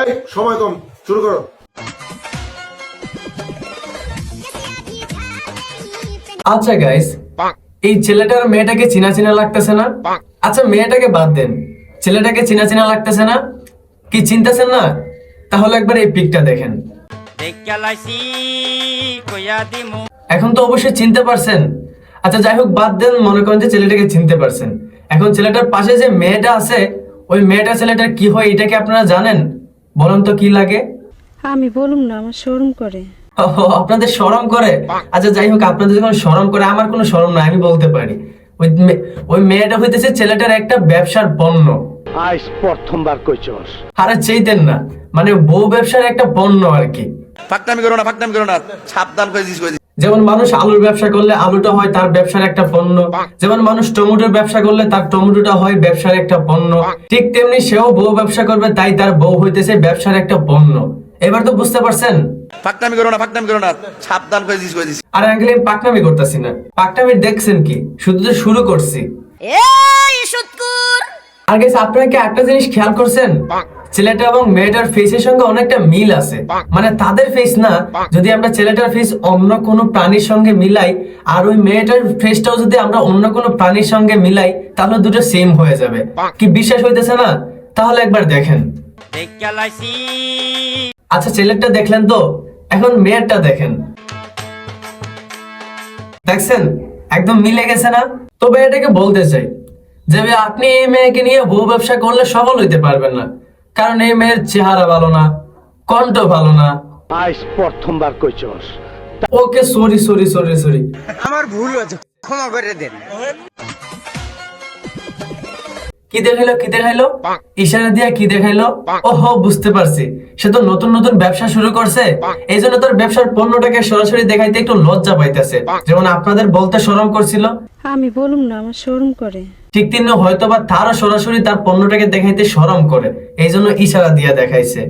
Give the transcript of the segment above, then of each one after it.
এই, সময় কম, শুরু করো। আচ্ছা গাইস এই ছেলেটার মেয়েটাকে চিনা চিনা লাগতেছে না? আচ্ছা মেয়েটাকে বাদ দেন। ছেলেটাকে চিনা চিনা লাগতেছে না? কি চিনতেছেন না? তাহলে একবার এই পিকটা দেখেন। এখন তো অবশ্যই চিনতে পারছেন। আচ্ছা যাই হোক, বাদ দেন, মনে করেন যে ছেলেটাকে চিনতে পারছেন। এখন ছেলেটার পাশে যে মেয়েটা আছে, ওই মেয়েটা ছেলেটার কি হয় এটাকে আপনারা জানেন? বলুন তো কি লাগে? আমি বলুম না আমার শরম করে। আপনাদের শরম করে? আচ্ছা যাই হোক আপনাদের যখন শরম করে আমার কোনো শরম নাই আমি বলতে পারি। ওই ওই মেয়েটা হইতেছে ছেলেটার একটা ব্যবসার পণ্য। আইস প্রথমবার কইছস। আরে চাইতেন না। মানে বউ ব্যবসার একটা পণ্য আর কি। ফাঁকটামি করো না করো না। সাবধান করে দিস। যেমন মানুষ আলুর ব্যবসা করলে আলুটা হয় তার ব্যবসার একটা পণ্য। যেমন মানুষ টমেটোর ব্যবসা করলে তার টমেটোটা হয় ব্যবসার একটা পণ্য। ঠিক তেমনি সেও বউ ব্যবসা করবে তাই তার বউ হইতেছে ব্যবসার একটা পণ্য। এবার তো বুঝতে পারছেন? ফাঁকটামি করো না ফাঁকটামি করো না। সাবধান করে দিস করে দিস। আর আঙ্কেল আমি পাকনামি করতেছি না। পাকনামি দেখছেন কি? শুধু তো শুরু করছি। আর গেছে আপনারা কি একটা জিনিস খেয়াল করছেন? ছেলেটা এবং মেয়েটার ফেসের সঙ্গে অনেকটা মিল আছে। মানে তাদের ফেস না যদি আমরা ছেলেটার ফেস অন্য কোনো প্রাণীর সঙ্গে মিলাই আর ওই মেয়েটার ফেসটাও যদি আমরা অন্য কোনো প্রাণীর সঙ্গে মিলাই তাহলে দুটো সেম হয়ে যাবে। কি বিশ্বাস হইতেছে না? তাহলে একবার দেখেন। আচ্ছা ছেলেটা দেখলেন তো? এখন মেয়েরটা দেখেন। দেখছেন? একদম মিলে গেছে না? তবে এটাকে বলতে চাই যে আপনি এই মেয়েকে নিয়ে বউ ব্যবসা করলে সফল হইতে পারবেন না। কারণ এই মেয়ের চেহারা ভালো না কণ্ঠ ভালো না। আইস প্রথমবার কইছস। Okay sorry sorry sorry sorry. আমার ভুল হয়েছে ক্ষমা করে দেন। কি দেখাইলো কি দেখাইলো? ইশারা দিয়া কি দেখাইলো? ওহো বুঝতে পারছি। সে তো নতুন নতুন ব্যবসা শুরু করছে। এই জন্য তোর ব্যবসার পণ্যটাকে সরাসরি দেখাইতে একটু লজ্জা পাইতেছে। যেমন আপনাদের বলতে শরম করছিল। আমি বলুম না আমার শরম করে। ঠিক তিনি হয়তো বা তারও সরাসরি তার পণ্যটাকে দেখাইতে শরম করে। এই জন্য ইশারা দিয়া দেখাইছে।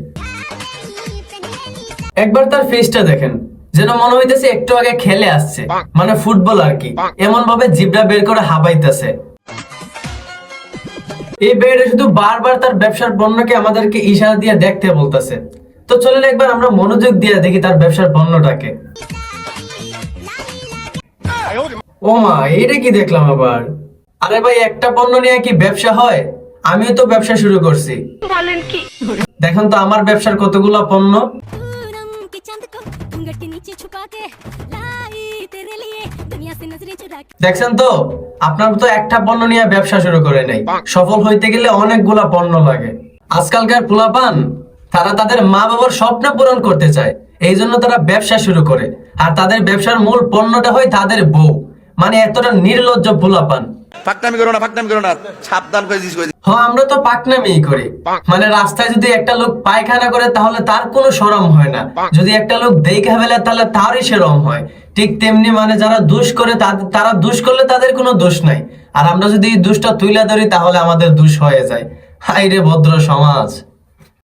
একবার তার ফেসটা দেখেন। যেন মনে হইতেছে একটু আগে খেলে আসছে। মানে ফুটবল আর কি। এমন ভাবে জিবরা বের করে হাবাইতেছে। এই বেড়ে শুধু বারবার তার ব্যবসার পণ্যকে আমাদেরকে ইশারা দিয়ে দেখতে বলতেছে। তো চলেন একবার আমরা মনোযোগ দিয়ে দেখি তার ব্যবসার পণ্যটাকে। ও মা এটা কি দেখলাম আবার? আরে ভাই একটা পণ্য নিয়ে কি ব্যবসা হয়? আমিও তো ব্যবসা শুরু করছি। দেখেন তো আমার ব্যবসার কতগুলো পণ্য। দেখছেন তো? আপনার তো একটা পণ্য নিয়ে ব্যবসা শুরু করে নাই। সফল হইতে গেলে অনেকগুলা পণ্য লাগে। আজকালকার পোলাপান তারা তাদের মা বাবার স্বপ্ন পূরণ করতে চায়। এই জন্য তারা ব্যবসা শুরু করে। আর তাদের ব্যবসার মূল পণ্যটা হয় তাদের বউ। মানে এতটা নির্লজ্জ পোলাপান। ফাঁকটামি করো না ফাঁকটামি করো না। সাবধান করে দিস হ্যাঁ আমরা তো পাকনামি করি। মানে রাস্তায় যদি একটা লোক পায়খানা করে তাহলে তার কোনো শরম হয় না। যদি একটা লোক দেখে ফেলে তাহলে তারই সেরম হয়। ঠিক তেমনি মানে যারা দুষ করে তারা দুষ করলে তাদের কোনো দোষ নাই। আর আমরা যদি এই দুষটা তুইলা ধরি তাহলে আমাদের দুষ হয়ে যায়। হাই রে ভদ্র সমাজ।